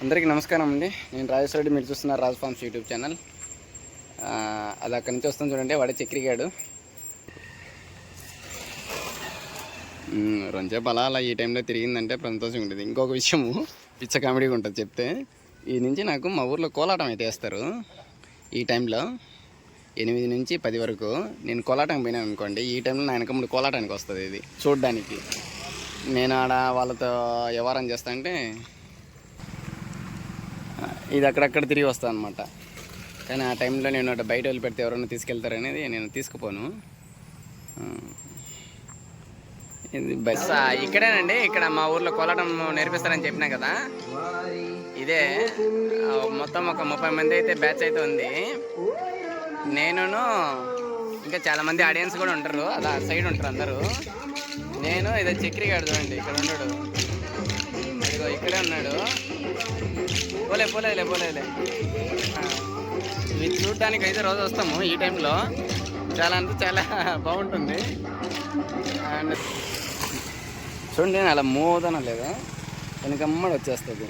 అందరికీ నమస్కారం అండి. నేను రాజేష్ రెడ్డి మీరు చూస్తున్నారు రాజ్ ఫార్మ్స్ యూట్యూబ్ ఛానల్. అది అక్కడి నుంచి వస్తుంది చూడండి వాడే చక్రిగాడు. మ్మ్, అలా అలా ఈ టైంలో తిరిగిందంటే సంతోషంగా ఉంటుంది. ఇంకొక విషయము పిచ్చ కామెడీగా ఉంటుంది చెప్తే. ఈ నుంచి నాకు మా ఊర్లో కోలాటం అయితే వేస్తారు. ఈ టైంలో ఎనిమిది నుంచి పది వరకు నేను కోలాటం పోయినాను అనుకోండి ఈ టైంలో నా వెనకముడు కోలాటానికి వస్తుంది ఇది చూడడానికి. నేను ఆడ వాళ్ళతో వ్యవహారం చేస్తా అంటే ఇది అక్కడక్కడ తిరిగి వస్తాను అనమాట కానీ ఆ టైంలో నేను అటు బయట పెడితే ఎవరైనా తీసుకెళ్తారనేది నేను తీసుకుపోను. ఇది బస్. ఇక్కడేనండి. ఇక్కడ మా ఊర్లో కోలాటం నేర్పిస్తారని చెప్పినా కదా. ఇదే మొత్తం ఒక ముప్పై మంది అయితే బ్యాచ్ అయితే ఉంది. నేనును ఇంకా చాలా మంది ఆడియన్స్ కూడా ఉంటారు. అలా సైడ్ ఉంటారు అందరూ. నేను ఇదే చక్రి గాడు చూడండి ఇక్కడ ఉన్నాడు. ఇదిగో ఇక్కడే ఉన్నాడు. పోలే పోలేదులే పోలేదులే ఆ, చూడడానికి అయితే రోజు వస్తాము ఈ టైంలో. చాలా అంటే చాలా బాగుంటుంది. అండ్ చూడండి అలా మోదన లేదా? వెనకమ్మడి వచ్చేస్తుంది.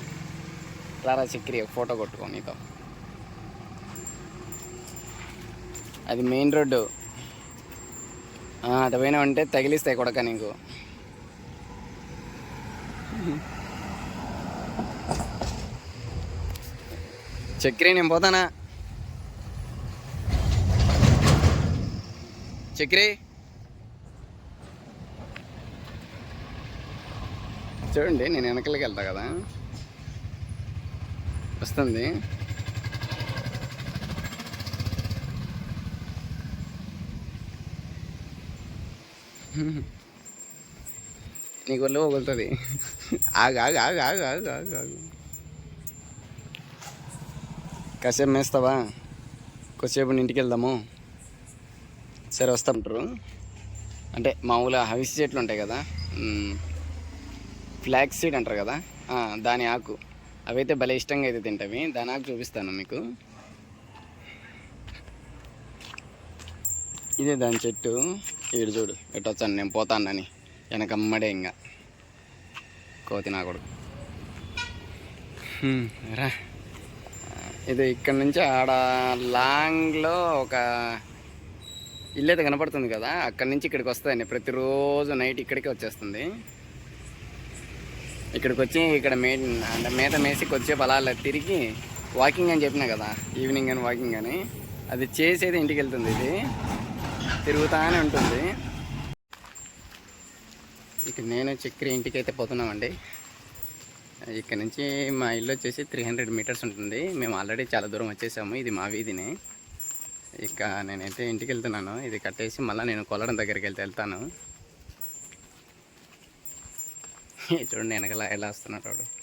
రారా చక్రి ఫోటో కొట్టుకో నీతో. అది మెయిన్ రోడ్డు. అటు అటు పోయినామంటే తగిలిస్తాయి కొడక నీకు. చక్రి నేను పోతానా? చక్రి? చూడండి నేను వెనకలికి వెళ్తా కదా. వస్తుంది. నీకు వల్ల పోగొలుతుంది ఆగు ఆగు ఆగు ఆగు ఆగు ఆగు ఆగు. కాసేపు మేస్తావా? కొద్దిసేపు ఇంటికి వెళ్దాము. సరే వస్తామంటారు అంటే మామూలుగా హవిసి చెట్లు ఉంటాయి కదా ఫ్లాక్స్ సీడ్ అంటారు కదా దాని ఆకు. అవైతే భలే ఇష్టంగా అయితే తింటవి. దాని ఆకు చూపిస్తాను మీకు. ఇదే దాని చెట్టు. ఈడు చూడు ఎటు వచ్చాను నేను పోతానని. వెనకమ్మడే ఇంకా. కోతి నా కొడుకు. రా. ఇది ఇక్కడ నుంచి ఆడ లాంగ్లో ఒక ఇల్లు అయితే కనపడుతుంది కదా అక్కడి నుంచి ఇక్కడికి వస్తుందండి ప్రతిరోజు నైట్ ఇక్కడికి వచ్చేస్తుంది. ఇక్కడికి వచ్చి ఇక్కడ మే అంటే మేత మేసి కొద్దిసేపు అలా తిరిగి వాకింగ్ అని చెప్పినా కదా ఈవినింగ్ అని వాకింగ్ అని అది చేసేది ఇంటికి వెళ్తుంది ఇది. తిరుగుతానే ఉంటుంది. ఇక నేను చక్రి ఇంటికి అయితే పోతున్నామండి. ఇక్కడ నుంచి మా ఇల్లు వచ్చేసి త్రీ హండ్రెడ్ మీటర్స్ ఉంటుంది. మేము ఆల్రెడీ చాలా దూరం వచ్చేసాము. ఇది మా వీధిని. ఇక నేనైతే ఇంటికి వెళ్తున్నాను. ఇది కట్టేసి మళ్ళీ నేను కొలడం దగ్గరికి వెళ్తే వెళ్తాను. చూడండి వెనకలా ఎలా వస్తున్నాడు వాడు.